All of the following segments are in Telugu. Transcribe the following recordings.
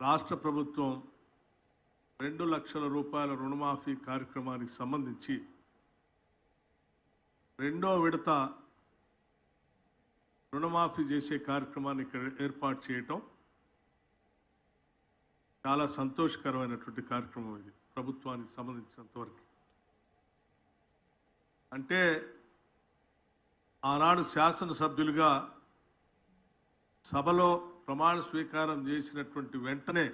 రాష్ట్ర ప్రభుత్వం రెండు లక్షల రూపాయల రుణమాఫీ కార్యక్రమానికి సంబంధించి రెండో విడత రుణమాఫీ చేసే కార్యక్రమాన్ని ఇక్కడ ఏర్పాటు చేయటం చాలా సంతోషకరమైనటువంటి కార్యక్రమం ఇది ప్రభుత్వానికి సంబంధించినంతవరకు అంటే ఆనాడు శాసనసభ్యులుగా సభలో ప్రమాణ స్వీకారం చేసినటువంటి వెంటనే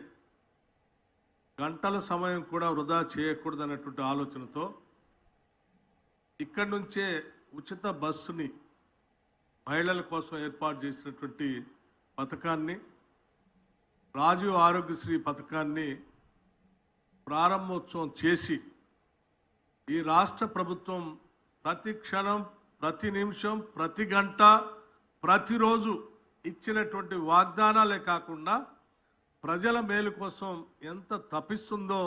గంటల సమయం కూడా వృధా చేయకూడదన్నటువంటి ఆలోచనతో ఇక్కడి నుంచే ఉచిత బస్సుని మహిళల కోసం ఏర్పాటు చేసినటువంటి పథకాన్ని రాజీవ్ ఆరోగ్యశ్రీ పథకాన్ని ప్రారంభోత్సవం చేసి ఈ రాష్ట్ర ప్రభుత్వం ప్రతి క్షణం ప్రతి నిమిషం ప్రతి గంట ప్రతిరోజు ఇచ్చినటువంటి వాగ్దానాలే కాకుండా ప్రజల మేలు కోసం ఎంత తప్పిస్తుందో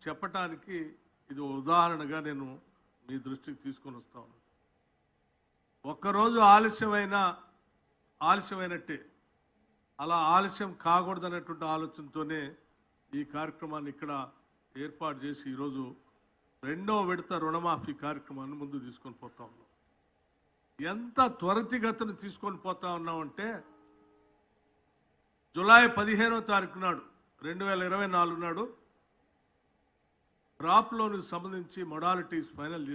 చెప్పటానికి ఇది ఉదాహరణగా నేను మీ దృష్టికి తీసుకొని వస్తాను ఒక్కరోజు ఆలస్యమైన ఆలస్యమైనట్టే. అలా ఆలస్యం కాకూడదనేటువంటి ఆలోచనతోనే ఈ కార్యక్రమాన్ని ఇక్కడ ఏర్పాటు చేసి ఈరోజు రెండో విడత రుణమాఫీ కార్యక్రమాన్ని ముందు తీసుకొని పోతా ఉన్నాం. ఎంత త్వరితగతిని తీసుకొని పోతా ఉన్నామంటే జులై పదిహేనో తారీఖు నాడు రెండు వేల ఇరవై నాలుగు నాడు క్రాప్ లోన్కి సంబంధించి మొడాలిటీస్ ఫైనల్ చేసి